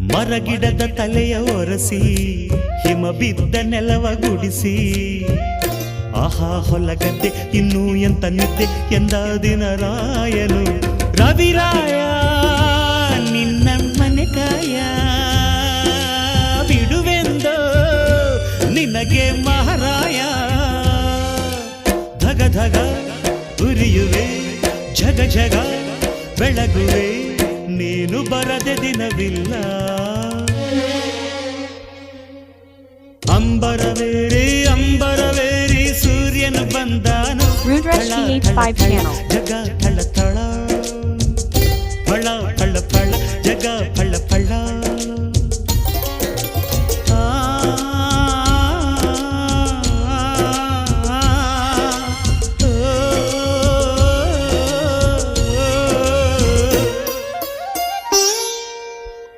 ಮರಗಿಡದ ತಲೆಯ ಒರೆಸಿ, ಹಿಮ ಬಿದ್ದ ನೆಲವ ಗುಡಿಸಿ. ಆಹಾ, ಹೊಲಗದ್ದೆ, ಇನ್ನೂ ಎಂತ ನಿದ್ದೆ ಎಂದ ದಿನ ರಾಯನು. ರವಿರಾಯ ನಿನ್ನ ಮನೆ ಕಾಯ. ಬಿಡುವೆಂದು ನಿನಗೆ ಮಹಾರಾಯ. ಧಗ ಧಗ ಉರಿಯುವೆ, ಝಗ ಝಗ ಬೆಳಗುವೆ. ನೀನು ಬರದೆ ದಿನವಿಲ್ಲ. ಅಂಬರವೇರಿ ಅಂಬರವೇರಿ ಸೂರ್ಯನ ಬಂದಾನು. Rudrash ಥಳ, TH5 ಥಳ, ಥಳ, channel. ಜಗ ಥಳ ಥಳ. ಫಳ ಫಳ ಫಳ ಜಗ ಫಳ ಫಳ